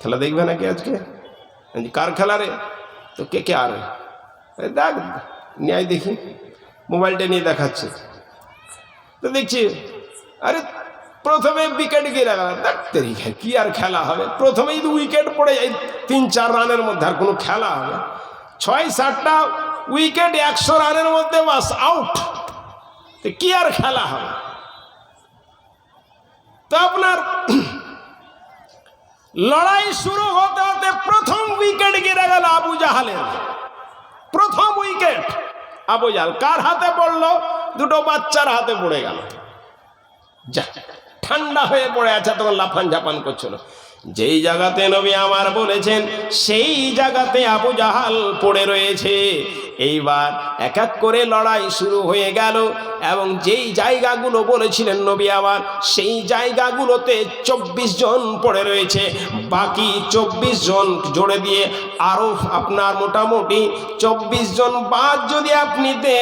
খেলা দেখবে নাকি আজকে? কার খেলা রে? তো কে কে আর? দেখ, নিয়ে দেখি। মোবাইলটা নিয়ে দেখাচ্ছে। তো দেখছি, আরে প্রথমে উইকেট গিয়ে গেল দেখতে কি আর খেলা হবে? প্রথমেই তো উইকেট পড়ে যায়, তিন চার রানের মধ্যে আর কোনো খেলা হবে। ছয় সাতটা উইকেট একশো রানের মধ্যে বাস আউট তো কি আর খেলা হবে? তো আপনার লড়াই শুরু হতে হতে প্রথম উইকেট গিরে গেল আবু জাহালের। প্রথম উইকেট আবু জাহাল কার হাতে পড়ল? দুটো বাচ্চার হাতে পড়ে গেল। ঠান্ডা হয়ে পড়ে আছে তখন লাফান ঝাপান করছিল। যেই জায়গাতে নবী আমার বলেছেন, সেই জায়গাতে আবু জাহাল পড়ে রয়েছে। এইবার এক এক করে লড়াই শুরু হয়ে গেল এবং যেই জায়গাগুলো বলেছিলেন নবী আবার, সেই জায়গাগুলোতে চব্বিশ জন পড়ে রয়েছে। বাকি চব্বিশ জন জোরে দিয়ে আরও আপনার মোটামুটি চব্বিশ জন বাদ যদি আপনি দেন